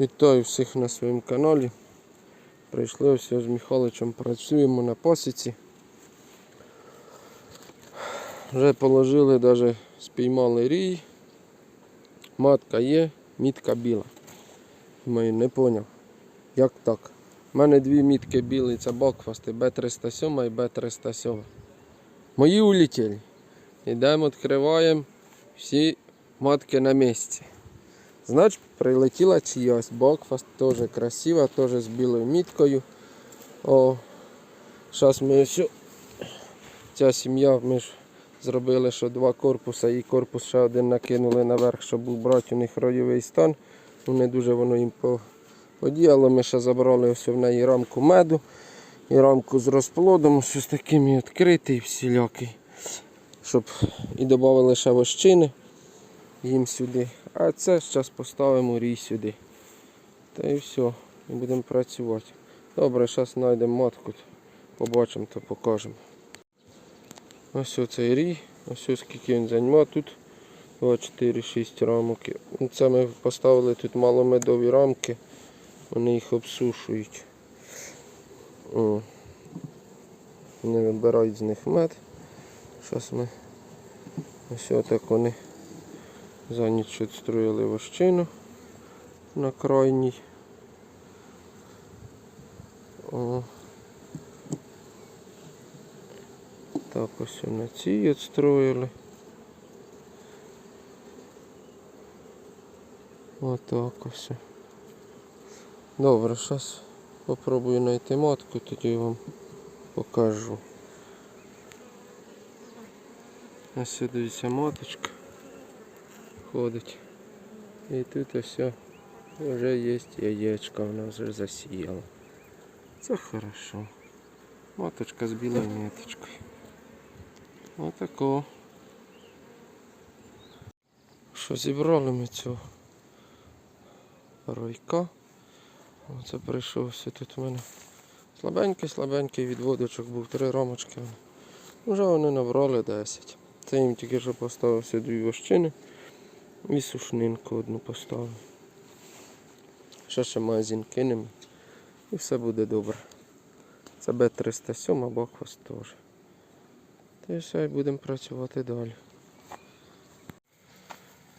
Вітаю всіх на своєму каналі. Прийшли ось з Михайловичем, працюємо на посіці. Вже положили, навіть спіймали рій. Матка є, мітка біла. Думаю, не поняв. Як так? У мене дві мітки білі, це бокфасти Б307 і Б307. Мої улетіли. Йдемо, відкриваємо всі матки на місці. Значить, прилетіла чиясь. Бокфаст теж красива, теж з білою міткою. О, зараз ми ось. Ця сім'я, ми ж зробили, що два корпуси і корпус ще один накинули наверх, щоб брати у них ройовий стан. Ну, не дуже воно їм подіяло. Ми ще забрали ось в неї рамку меду і рамку з розплодом, ось таким і відкритий всілякий. Щоб і додали ще вощини їм сюди. А це зараз поставимо рій сюди. Та і все, і будемо працювати. Добре, зараз знайдемо матку, побачимо та покажемо. Ось оцей рій, ось ось скільки він займає тут. 2, 4, 6 рамок. Це ми поставили тут маломедові рамки. Вони їх обсушують. Вони вибирають з них мед. Зараз ми ось отак вони за ніч відстроїли вощину на крайній. О. Так ось на цій відстроїли. Отак ось. Добре, зараз попробую знайти матку, тоді вам покажу. Ось дивіться маточка ходить. І тут ось вже є яєчко, вона вже засіяла. Це хорошо. Маточка з білою ниточкою. Отако. Що зібрали ми цього ройка. Оце прийшовся тут у мене слабенький, слабенький відводочок був, три рамочки. Вже вони набрали 10. Це їм тільки що поставив дві вощини і сушнинку одну поставив. Ще ще магазин кинемо і все буде добре. Це Б307 або хвост теж. Та й все, будемо працювати далі.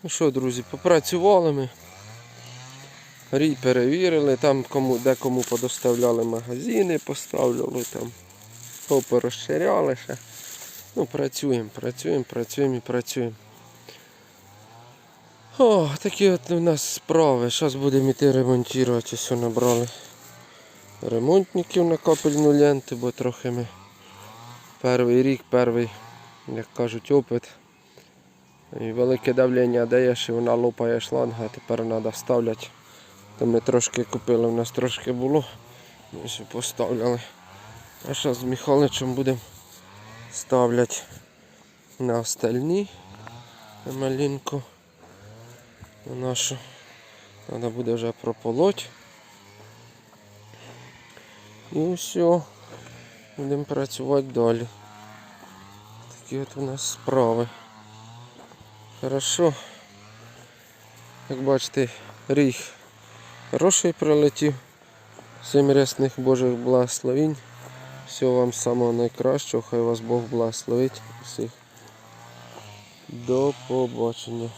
Ну що, друзі, попрацювали ми. Рій перевірили, там кому, де кому подоставляли магазини, поставляли там, порозширяли ще. Ну, працюємо, працюємо, працюємо і працюємо. О, такі от у нас справи. Зараз будемо йти ремонтувати. Все набрали ремонтників на капельну ленту, бо трохи ми перший рік, перший, як кажуть, опит. І велике давлення даєш і вона лопає шланга, тепер треба вставляти. То ми трошки купили, у нас трошки було. Ми ще поставляли. А зараз з Михайловичем будемо ставляти на остальні на малинку. На нашу. Треба буде вже прополоть. І все. Будемо працювати далі. Такі от у нас справи. Хорошо. Як бачите, ріг хороший прилетів. Всім рясних Божих благословень. Всього вам самого найкращого. Хай вас Бог благословить. Всіх. До побачення.